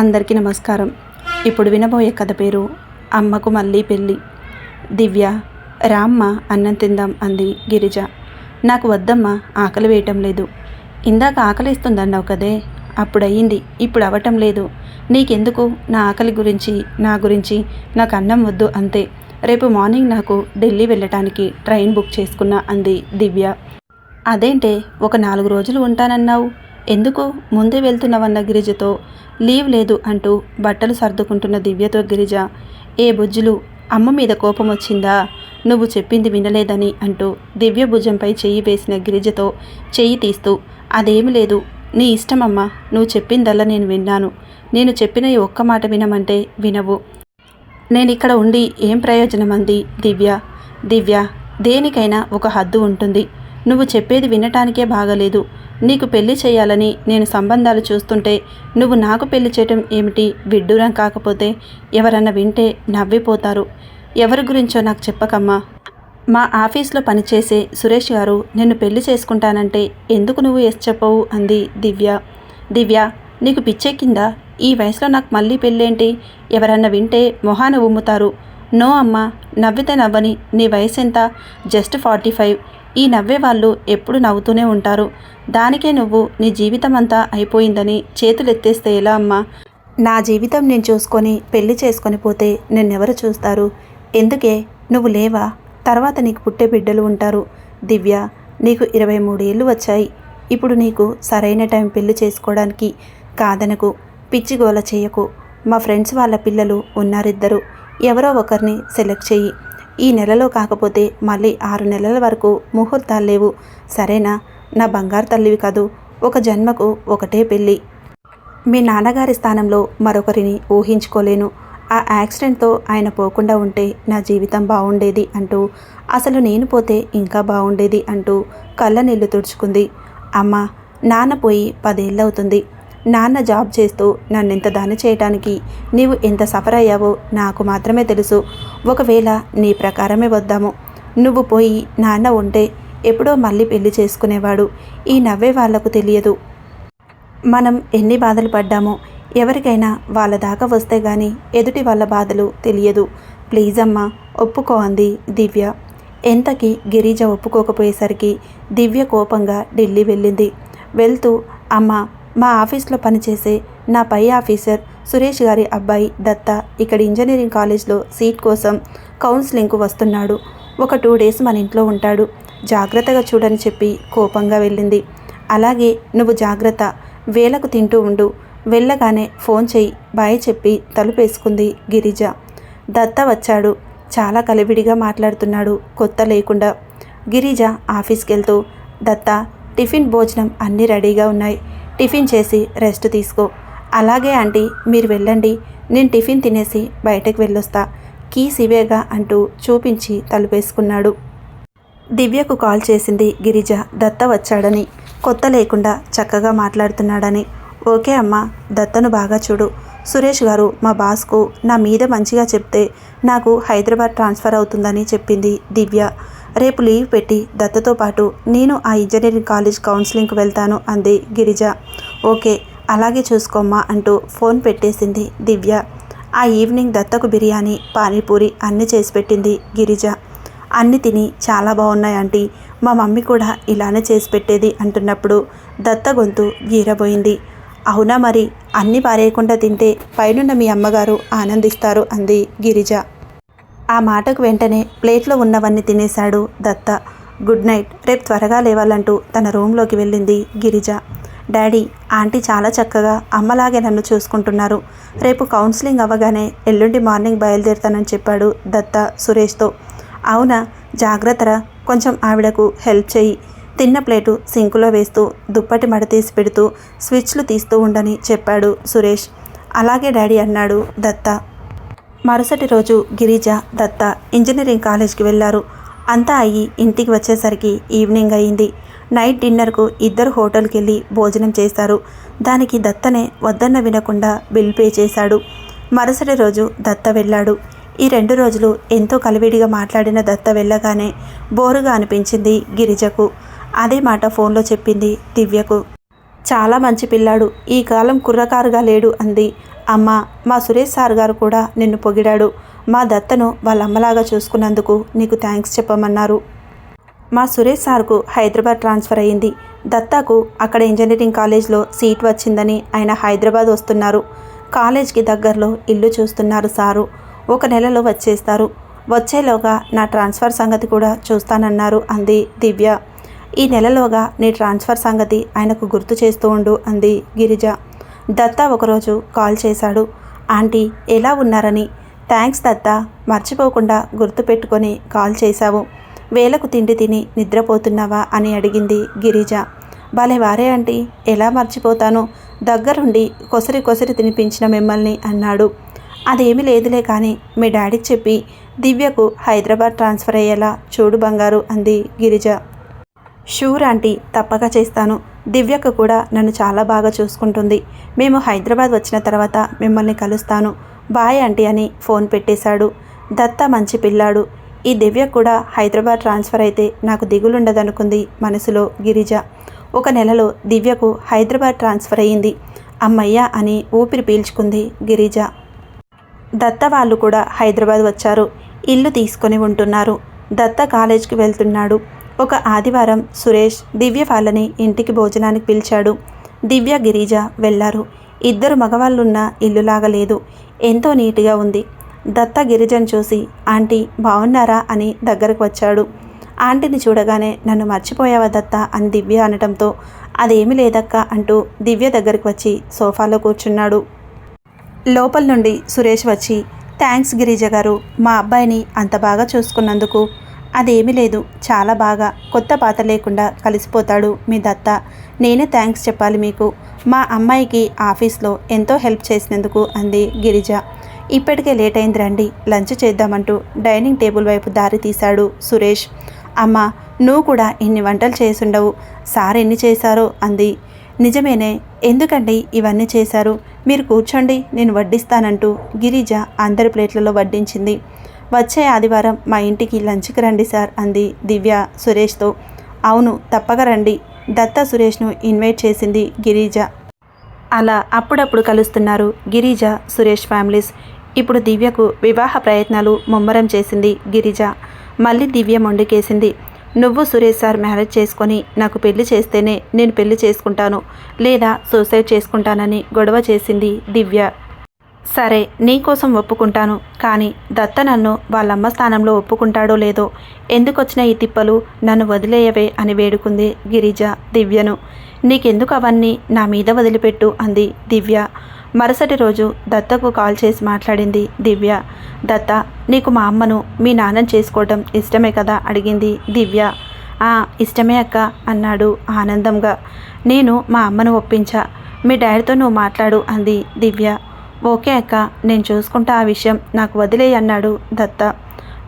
అందరికీ నమస్కారం. ఇప్పుడు వినబోయే కథ పేరు అమ్మకు మళ్ళీ పెళ్ళి. దివ్య రామ్మ అన్నం తిందాం అంది గిరిజ. నాకు వద్దమ్మా ఆకలి వేయటం లేదు. ఇందాక ఆకలి ఇస్తుందన్నావు కదే అప్పుడయ్యింది ఇప్పుడు అవ్వటం లేదు. నీకెందుకు? నా ఆకలి గురించి నా గురించి నాకు అన్నం వద్దు అంతే. రేపు మార్నింగ్ నాకు ఢిల్లీ వెళ్ళటానికి ట్రైన్ బుక్ చేసుకున్నా అంది దివ్య. అదేంటే ఒక నాలుగు రోజులు ఉంటానన్నావు? ఎందుకు? ముందే వెళ్తున్నావన్న గిరిజతో? లీవ్ లేదు అంటూ బట్టలు సర్దుకుంటున్న దివ్యతో గిరిజ ఏ బుజ్జులు అమ్మ మీద కోపం వచ్చిందా నువ్వు చెప్పింది వినలేదని అంటూ దివ్య భుజంపై చెయ్యి వేసిన గిరిజతో చెయ్యి తీస్తూ అదేమి లేదు. నీ ఇష్టమమ్మా. నువ్వు చెప్పిందల్లా నేను విన్నాను. నేను చెప్పిన ఈ ఒక్క మాట వినమంటే వినవు. నేను ఇక్కడ ఉండి ఏం ప్రయోజనం అంది దివ్య? దివ్య దేనికైనా ఒక హద్దు ఉంటుంది. నువ్వు చెప్పేది వినటానికే బాగలేదు. నీకు పెళ్ళి చేయాలని నేను సంబంధాలు చూస్తుంటే నువ్వు నాకు పెళ్ళి చేయటం ఏమిటి? విడ్డూరం కాకపోతే ఎవరన్నా వింటే నవ్విపోతారు. ఎవరి గురించో నాకు చెప్పకమ్మా. మా ఆఫీస్లో పనిచేసే సురేష్ గారు నిన్ను పెళ్ళి చేసుకుంటానంటే ఎందుకు నువ్వు ఎస్ చెప్పవు? అంది దివ్య. దివ్య నీకు పిచ్చెక్కిందా? ఈ వయసులో నాకు మళ్ళీ పెళ్ళేంటి? ఎవరన్నా వింటే మొహాన ఉమ్ముతారు. నో అమ్మా నవ్వితే నవ్వని నీ వయసు ఎంత జస్ట్ ఫార్టీ ఫైవ్. ఈ నవ్వే వాళ్ళు ఎప్పుడు నవ్వుతూనే ఉంటారు. దానికే నువ్వు నీ జీవితం అంతా అయిపోయిందని చేతులెత్తేస్తే ఎలా అమ్మా? నా జీవితం నేను చూసుకొని పెళ్ళి చేసుకొని పోతే నిన్నెవరు చూస్తారు? ఎందుకే? నువ్వు లేవా? తర్వాత నీకు పుట్టే బిడ్డలు ఉంటారు. దివ్య నీకు ఇరవై మూడేళ్ళు వచ్చాయి. ఇప్పుడు నీకు సరైన టైం పెళ్ళి చేసుకోవడానికి కాదనకు పిచ్చిగోల చేయకు. మా ఫ్రెండ్స్ వాళ్ళ పిల్లలు ఉన్నారిద్దరు. ఎవరో ఒకరిని సెలెక్ట్ చెయ్యి. ఈ నెలలో కాకపోతే మళ్ళీ ఆరు నెలల వరకు ముహూర్తాలు లేవు. సరేనా? నా బంగారు తల్లివి కదూ ఒక జన్మకు ఒకటే పెళ్ళి. మీ నాన్నగారి స్థానంలో మరొకరిని ఊహించుకోలేను. ఆ యాక్సిడెంట్తో ఆయన పోకుండా ఉంటే నా జీవితం బాగుండేది అంటూ అసలు నేను పోతే ఇంకా బాగుండేది అంటూ కళ్ళ నీళ్ళు తుడుచుకుంది. అమ్మ నాన్న పోయి పదేళ్ళవుతుంది నాన్న జాబ్ చేస్తూ నన్ను ఇంత దాని చేయటానికి నీవు ఎంత సఫర్ అయ్యావో నాకు మాత్రమే తెలుసు. ఒకవేళ నీ ప్రకారమే వద్దాము. నువ్వు పోయి నాన్న ఉంటే ఎప్పుడో మళ్ళీ పెళ్ళి చేసుకునేవాడు. ఈ నవ్వే వాళ్ళకు తెలియదు. మనం ఎన్ని బాధలు పడ్డామో ఎవరికైనా వాళ్ళ దాకా వస్తే గాని ఎదుటి వాళ్ళ బాధలు తెలియదు. ప్లీజ్ అమ్మా ఒప్పుకో అంది దివ్య. ఎంతకి గిరిజ ఒప్పుకోకపోయేసరికి దివ్య కోపంగా ఢిల్లీ వెళ్ళింది. వెళ్తూ అమ్మ మా ఆఫీస్లో పనిచేసే నా పై ఆఫీసర్ సురేష్ గారి అబ్బాయి దత్త ఇక్కడ ఇంజనీరింగ్ కాలేజ్లో సీట్ కోసం కౌన్సిలింగ్కు వస్తున్నాడు. ఒక టూ డేస్ మన ఇంట్లో ఉంటాడు. జాగ్రత్తగా చూడని చెప్పి కోపంగా వెళ్ళింది. అలాగే నువ్వు జాగ్రత్త. వేలకు తింటూ ఉండు. వెళ్ళగానే ఫోన్ చేయి బాయ్ చెప్పి తలుపేసుకుంది గిరిజ. దత్త వచ్చాడు. చాలా కలివిడిగా మాట్లాడుతున్నాడు. కొత్త లేకుండా. గిరిజ ఆఫీస్కి వెళ్తూ దత్త టిఫిన్ భోజనం అన్నీ రెడీగా ఉన్నాయి. టిఫిన్ చేసి రెస్ట్ తీసుకో. అలాగే ఆంటీ మీరు వెళ్ళండి. నేను టిఫిన్ తినేసి బయటకు వెళ్ళొస్తా. కీస్ ఇవేగా అంటూ చూపించి తలుపేసుకున్నాడు. దివ్యకు కాల్ చేసింది గిరిజ. దత్త వచ్చాడని. కొత్త లేకుండా చక్కగా మాట్లాడుతున్నాడని. ఓకే అమ్మ దత్తను బాగా చూడు. సురేష్ గారు మా బాస్కు నా మీద మంచిగా చెప్తే నాకు హైదరాబాద్ ట్రాన్స్ఫర్ అవుతుందని చెప్పింది దివ్య. రేపు లీవ్ పెట్టి దత్తతో పాటు నేను ఆ ఇంజనీరింగ్ కాలేజ్ కౌన్సిలింగ్కి వెళ్తాను అంది గిరిజ. ఓకే అలాగే చూసుకోమ్మా అంటూ ఫోన్ పెట్టేసింది దివ్య. ఆ ఈవినింగ్ దత్తకు బిర్యానీ పానీపూరి అన్నీ చేసి పెట్టింది గిరిజ. అన్ని తిని చాలా బాగున్నాయి ఆంటీ. మా మమ్మీ కూడా ఇలానే చేసి పెట్టేది అంటున్నప్పుడు దత్త గొంతు గీరబోయింది. అవునా మరి? అన్ని పారేయకుండా తింటే పైనున్న మీ అమ్మగారు ఆనందిస్తారు అంది గిరిజ. ఆ మాటకు వెంటనే ప్లేట్లో ఉన్నవన్నీ తినేశాడు దత్త. గుడ్ నైట్ రేపు త్వరగా లేవాలంటూ తన రూమ్లోకి వెళ్ళింది గిరిజ. డాడీ ఆంటీ చాలా చక్కగా అమ్మలాగే నన్ను చూసుకుంటున్నారు. రేపు కౌన్సిలింగ్ అవ్వగానే ఎల్లుండి మార్నింగ్ బయలుదేరుతానని చెప్పాడు దత్త సురేష్తో. అవునా జాగ్రత్తరా. కొంచెం ఆవిడకు హెల్ప్ చేయి తిన్న ప్లేటు సింకులో వేస్తూ దుప్పటి మడతీసి పెడుతూ స్విచ్లు తీస్తూ ఉండని చెప్పాడు సురేష్. అలాగే డాడీ అన్నాడు దత్త. మరుసటి రోజు గిరిజ దత్త ఇంజనీరింగ్ కాలేజ్కి వెళ్ళారు అంతా అయ్యి ఇంటికి వచ్చేసరికి ఈవినింగ్ అయింది నైట్ డిన్నర్కు ఇద్దరు హోటల్కి వెళ్ళి భోజనం చేశారు దానికి దత్తనే వద్దన్న వినకుండా బిల్ పే చేశాడు. మరుసటి రోజు దత్త వెళ్ళాడు. ఈ రెండు రోజులు ఎంతో కలివిడిగా మాట్లాడిన దత్త వెళ్ళగానే బోరుగా అనిపించింది గిరిజకు. అదే మాట ఫోన్లో చెప్పింది దివ్యకు. చాలా మంచి పిల్లాడు ఈ కాలం కుర్రకారుగా లేడు అంది. అమ్మ మా సురేష్ సార్ గారు కూడా నిన్ను పొగిడాడు. మా దత్తను వాళ్ళ అమ్మలాగా చూసుకున్నందుకు నీకు థ్యాంక్స్ చెప్పమన్నారు. మా సురేష్ సార్కు హైదరాబాద్ ట్రాన్స్ఫర్ అయ్యింది. దత్తాకు అక్కడ ఇంజనీరింగ్ కాలేజ్లో సీట్ వచ్చిందని ఆయన హైదరాబాద్ వస్తున్నారు. కాలేజ్కి దగ్గరలో ఇల్లు చూస్తున్నారు సారు. ఒక నెలలో వచ్చేస్తారు. వచ్చేలోగా నా ట్రాన్స్ఫర్ సంగతి కూడా చూస్తానన్నారు అంది దివ్య. ఈ నెలలోగా నీ ట్రాన్స్ఫర్ సంగతి ఆయనకు గుర్తు చేస్తూ ఉండు అంది గిరిజ. దత్తా ఒకరోజు కాల్ చేశాడు. ఆంటీ ఎలా ఉన్నారని? థ్యాంక్స్ దత్తా మర్చిపోకుండా గుర్తుపెట్టుకొని కాల్ చేశావు. వేలకు తిండి తిని నిద్రపోతున్నావా అని అడిగింది గిరిజ. భలే వారే ఆంటీ ఎలా మర్చిపోతాను? దగ్గరుండి కొసరి కొసరి తినిపించిన మిమ్మల్ని అన్నాడు. అదేమీ లేదులే కానీ మీ డాడీకి చెప్పి దివ్యకు హైదరాబాద్ ట్రాన్స్ఫర్ అయ్యేలా చూడు బంగారు అంది గిరిజ. షూర్ ఆంటీ తప్పక చేస్తాను. దివ్యకు కూడా నన్ను చాలా బాగా చూసుకుంటుంది. మేము హైదరాబాద్ వచ్చిన తర్వాత మిమ్మల్ని కలుస్తాను. బాయ్ ఆంటీ అని ఫోన్ పెట్టేశాడు. దత్త మంచి పిల్లాడు. ఈ దివ్య కూడా హైదరాబాద్ ట్రాన్స్ఫర్ అయితే నాకు దిగులుండదనుకుంది మనసులో గిరిజ. ఒక నెలలో దివ్యకు హైదరాబాద్ ట్రాన్స్ఫర్ అయ్యింది. అమ్మయ్య అని ఊపిరి పీల్చుకుంది గిరిజ. దత్త వాళ్ళు కూడా హైదరాబాద్ వచ్చారు. ఇల్లు తీసుకొని ఉంటున్నారు. దత్త కాలేజ్కి వెళ్తున్నాడు. ఒక ఆదివారం సురేష్ దివ్య వాళ్ళని ఇంటికి భోజనానికి పిలిచాడు. దివ్య గిరిజ వెళ్ళారు. ఇద్దరు మగవాళ్ళున్న ఇల్లులాగా లేదు ఎంతో నీట్గా ఉంది. దత్త గిరిజను చూసి ఆంటీ బాగున్నారా అని దగ్గరకు వచ్చాడు. ఆంటీని చూడగానే నన్ను మర్చిపోయావా దత్త? అని దివ్య అనటంతో అదేమీ లేదక్క అంటూ దివ్య దగ్గరికి వచ్చి సోఫాలో కూర్చున్నాడు. లోపల నుండి సురేష్ వచ్చి థ్యాంక్స్ గిరిజ గారు మా అబ్బాయిని అంత బాగా చూసుకున్నందుకు. అదేమీ లేదు చాలా బాగా కొత్త పాత లేకుండా కలిసిపోతాడు మీ దత్త. నేనే థ్యాంక్స్ చెప్పాలి మీకు. మా అమ్మాయికి ఆఫీస్లో ఎంతో హెల్ప్ చేసినందుకు అంది గిరిజ. ఇప్పటికే లేట్ అయింది రండి లంచ్ చేద్దామంటూ డైనింగ్ టేబుల్ వైపు దారి తీశాడు సురేష్. అమ్మ నువ్వు కూడా ఇన్ని వంటలు చేసుండవు. సార్ ఎన్ని చేశారో అంది. నిజమేనే ఎందుకండి ఇవన్నీ చేశారు? మీరు కూర్చోండి నేను వడ్డిస్తానంటూ గిరిజ అందరి ప్లేట్లలో వడ్డించింది. వచ్చే ఆదివారం మా ఇంటికి లంచ్కి రండి సార్ అంది దివ్య సురేష్తో. అవును తప్పక రండి దత్త సురేష్ను ఇన్వైట్ చేసింది గిరిజ. అలా అప్పుడప్పుడు కలుస్తున్నారు గిరిజ సురేష్ ఫ్యామిలీస్. ఇప్పుడు దివ్యకు వివాహ ప్రయత్నాలు ముమ్మరం చేసింది గిరిజ. మళ్ళీ దివ్య మొండికేసింది. నువ్వు సురేష్ సార్ మ్యారేజ్ చేసుకొని నాకు పెళ్ళి చేస్తేనే నేను పెళ్ళి చేసుకుంటాను లేదా సూసైడ్ చేసుకుంటానని గొడవ చేసింది దివ్య. సరే నీకోసం ఒప్పుకుంటాను కానీ దత్త నన్ను వాళ్ళమ్మ స్థానంలో ఒప్పుకుంటాడో లేదో ఎందుకొచ్చిన ఈ తిప్పలు నన్ను వదిలేయవే అని వేడుకుంది గిరిజ దివ్యను. నీకెందుకు అవన్నీ నా మీద వదిలిపెట్టు అంది దివ్య. మరుసటి రోజు దత్తకు కాల్ చేసి మాట్లాడింది దివ్య. దత్త నీకు మా అమ్మను మీ నాన్నని చేసుకోవటం ఇష్టమే కదా? అడిగింది దివ్య. "ఆ, ఇష్టమే అక్క అన్నాడు ఆనందంగా. నేను మా అమ్మను ఒప్పించా. మీ డాడీతో నువ్వు మాట్లాడు అంది దివ్య. ఓకే అక్క నేను చూసుకుంటా ఆ విషయం నాకు వదిలేయి అన్నాడు దత్త.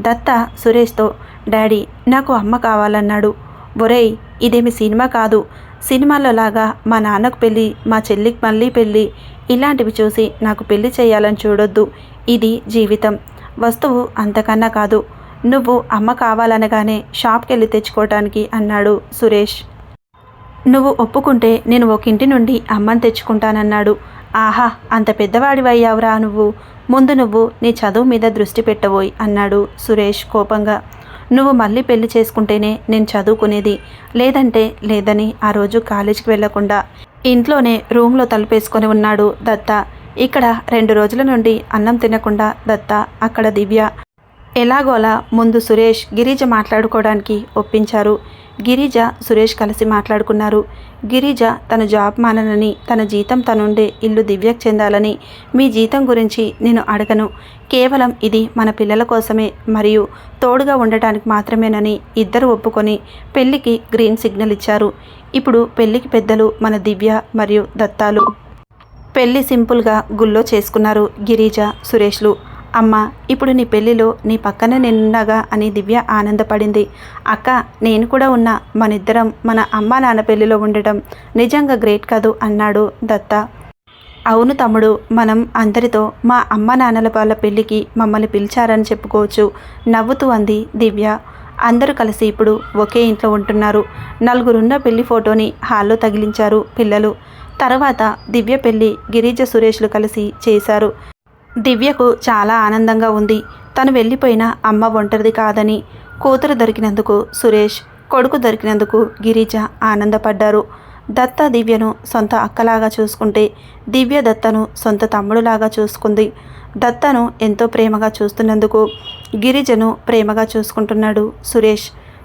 దత్త సురేష్తో డాడీ నాకు అమ్మ కావాలన్నాడు. ఒరేయ్ ఇదేమి సినిమా కాదు. సినిమాలో లాగా మా నాన్నకు పెళ్ళి మా చెల్లికి మళ్ళీ పెళ్ళి ఇలాంటివి చూసి నాకు పెళ్ళి చేయాలని చూడొద్దు. ఇది జీవితం. వస్తువు అంతకన్నా కాదు. నువ్వు అమ్మ కావాలనగానే షాప్కి వెళ్ళి తెచ్చుకోవటానికి అన్నాడు సురేష్. నువ్వు ఒప్పుకుంటే నేను ఒక ఇంటి నుండి అమ్మని తెచ్చుకుంటానన్నాడు. ఆహా అంత పెద్దవాడివయ్యావురా నువ్వు. ముందు నువ్వు నీ చదువు మీద దృష్టి పెట్టబోయి అన్నాడు సురేష్ కోపంగా. నువ్వు మళ్ళీ పెళ్ళి చేసుకుంటేనే నేను చదువుకునేది. లేదంటే లేదని ఆ రోజు కాలేజీకి వెళ్ళకుండా ఇంట్లోనే రూమ్లో తలుపేసుకొని ఉన్నాడు దత్త. ఇక్కడ రెండు రోజుల నుండి అన్నం తినకుండా దత్త అక్కడ దివ్య. ఎలాగోలా ముందు సురేష్ గిరిజ మాట్లాడుకోవడానికి ఒప్పించారు. గిరిజ సురేష్ కలిసి మాట్లాడుకున్నారు. గిరిజ తన జాబ్ మాననని తన జీతం తనుండే ఇల్లు దివ్యకు చెందాలని మీ జీతం గురించి నేను అడగను. కేవలం ఇది మన పిల్లల కోసమే మరియు తోడుగా ఉండటానికి మాత్రమేనని ఇద్దరు ఒప్పుకొని పెళ్ళికి గ్రీన్ సిగ్నల్ ఇచ్చారు. ఇప్పుడు పెళ్ళికి పెద్దలు మన దివ్య మరియు దత్తాలు. పెళ్ళి సింపుల్గా గుళ్ళో చేసుకున్నారు గిరిజ సురేష్లు. అమ్మ ఇప్పుడు నీ పెళ్ళిలో నీ పక్కన నేనున్నాగా అని దివ్య ఆనందపడింది. అక్క నేను కూడా ఉన్నా. మనిద్దరం మన అమ్మ నాన్న పెళ్ళిలో ఉండటం నిజంగా గ్రేట్ కాదు అన్నాడు దత్త. అవును తమ్ముడు మనం అందరితో మా అమ్మ నాన్నల వాళ్ళ పెళ్ళికి మమ్మల్ని పిలిచారని చెప్పుకోవచ్చు నవ్వుతూ అంది దివ్య. అందరూ కలిసి ఇప్పుడు ఒకే ఇంట్లో ఉంటున్నారు. నలుగురున్న పెళ్ళి ఫోటోని హాల్లో తగిలించారు పిల్లలు. తర్వాత దివ్య పెళ్ళి గిరిజ సురేష్లు కలిసి చేశారు. దివ్యకు చాలా ఆనందంగా ఉంది. తను వెళ్ళిపోయిన అమ్మ ఒంటరిది కాదని. కూతురు దొరికినందుకు సురేష్ కొడుకు దొరికినందుకు గిరిజ ఆనందపడ్డారు. దత్త దివ్యను సొంత అక్కలాగా చూసుకుంటే దివ్య దత్తను సొంత తమ్ముడులాగా చూసుకుంది. దత్తను ఎంతో ప్రేమగా చూస్తున్నందుకు గిరిజను ప్రేమగా చూసుకుంటున్నాడు సురేష్.